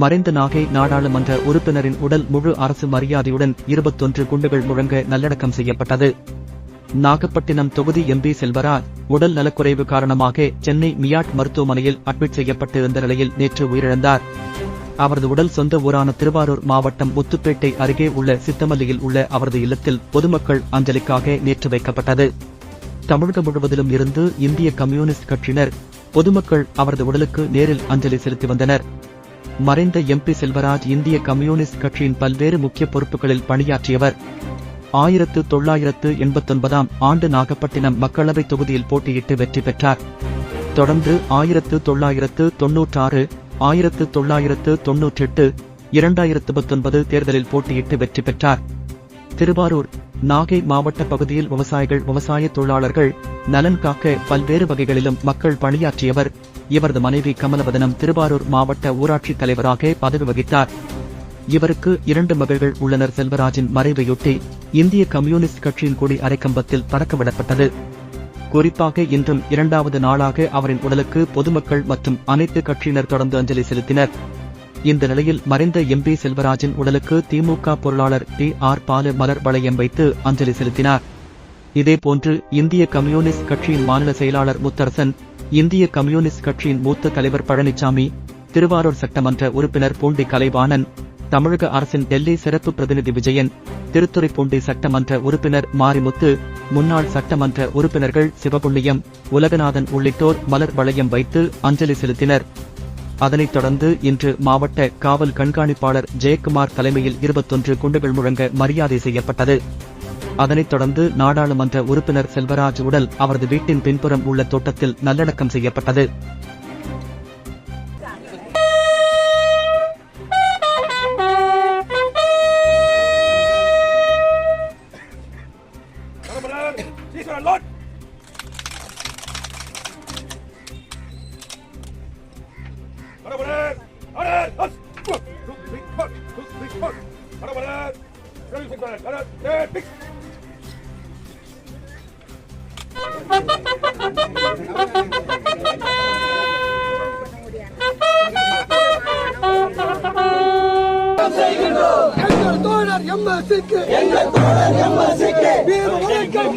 மறைந்த நாகை நாடாளுமன்ற உறுப்பினரின் உடல் முழு அரசு மரியாதையுடன் இருபத்தொன்று குண்டுகள் முழங்க நல்லடக்கம் செய்யப்பட்டது. நாகப்பட்டினம் தொகுதி எம்பி செல்வராஜ் உடல் நலக்குறைவு காரணமாக சென்னை மியாட் மருத்துவமனையில் அட்மிட் செய்யப்பட்டிருந்த நிலையில் நேற்று உயிரிழந்தார். அவரது உடல் சொந்த ஊரான திருவாரூர் மாவட்டம் முத்துப்பேட்டை அருகே உள்ள சித்தமல்லியில் உள்ள அவரது இல்லத்தில் பொதுமக்கள் அஞ்சலிக்காக நேற்று வைக்கப்பட்டது. தமிழகம் முழுவதிலும் இருந்து இந்திய கம்யூனிஸ்ட் கட்சியினர் பொதுமக்கள் அவரது உடலுக்கு நேரில் அஞ்சலி செலுத்தி வந்தனர். மறைந்த எம்பி செல்வராஜ் இந்திய கம்யூனிஸ்ட் கட்சியின் பல்வேறு முக்கிய பொறுப்புகளில் பணியாற்றியவர். ஆயிரத்து தொள்ளாயிரத்து எண்பத்தொன்பதாம் ஆண்டு நாகப்பட்டினம் மக்களவைத் தொகுதியில் போட்டியிட்டு வெற்றி பெற்றார். தொடர்ந்து ஆயிரத்து தொள்ளாயிரத்து தொன்னூற்றாறு ஆயிரத்து தொள்ளாயிரத்து தொன்னூற்றெட்டு இரண்டாயிரத்து பத்தொன்பது தேர்தலில் போட்டியிட்டு வெற்றி பெற்றார். திருவாரூர் நாகை மாவட்ட பகுதியில் விவசாயிகள் விவசாய தொழிலாளர்கள் நலன் காக்க பல்வேறு வகைகளிலும் மக்கள் பணியாற்றியவர். இவரது மனைவி கமலவதனம் திருவாரூர் மாவட்ட ஊராட்சித் தலைவராக பதவி வகித்தார். இவருக்கு இரண்டு மகள்கள் உள்ளனர். செல்வராஜின் மறைவையொட்டி இந்திய கம்யூனிஸ்ட் கட்சியின் கொடி அரைக்கம்பத்தில் பறக்கவிடப்பட்டது. குறிப்பாக இன்றும் இரண்டாவது நாளாக அவரின் உடலுக்கு பொதுமக்கள் மற்றும் அனைத்து கட்சியினர் தொடர்ந்து அஞ்சலி செலுத்தினர். இந்த நிலையில் மறைந்த எம்பி செல்வராஜின் உடலுக்கு திமுக பொருளாளர் டி ஆர் பாலு மலர் வளையம் வைத்து அஞ்சலி செலுத்தினார். இதேபோன்று இந்திய கம்யூனிஸ்ட் கட்சியின் மாநில செயலாளர் முத்தரசன் இந்திய கம்யூனிஸ்ட் கட்சியின் மூத்த தலைவர் பழனிசாமி திருவாரூர் சட்டமன்ற உறுப்பினர் பூண்டி கலைவாணன் தமிழக அரசின் டெல்லி சிறப்பு பிரதிநிதி விஜயன் திருத்துறைப்பூண்டி சட்டமன்ற உறுப்பினர் மாரிமுத்து முன்னாள் சட்டமன்ற உறுப்பினர்கள் சிவபுள்ளியம் உலகநாதன் உள்ளிட்டோர் மலர் வளையம் வைத்து அஞ்சலி செலுத்தினர். அதனைத் தொடர்ந்து இன்று மாவட்ட காவல் கண்காணிப்பாளர் ஜெயக்குமார் தலைமையில் இருபத்தொன்று குண்டுகள் முழங்க மரியாதை செய்யப்பட்டது. அதனைத் தொடர்ந்து நாடாளுமன்ற உறுப்பினர் செல்வராஜ் உடல் அவரது வீட்டின் பின்புறம் உள்ள தோட்டத்தில் நல்லடக்கம் செய்யப்பட்டது. Camarada, எங்கள் தோழர் எம்எஸ்சிக்கு. எங்கள் தோழர் எம்எஸ்சிக்கு. வீர வணக்கம்.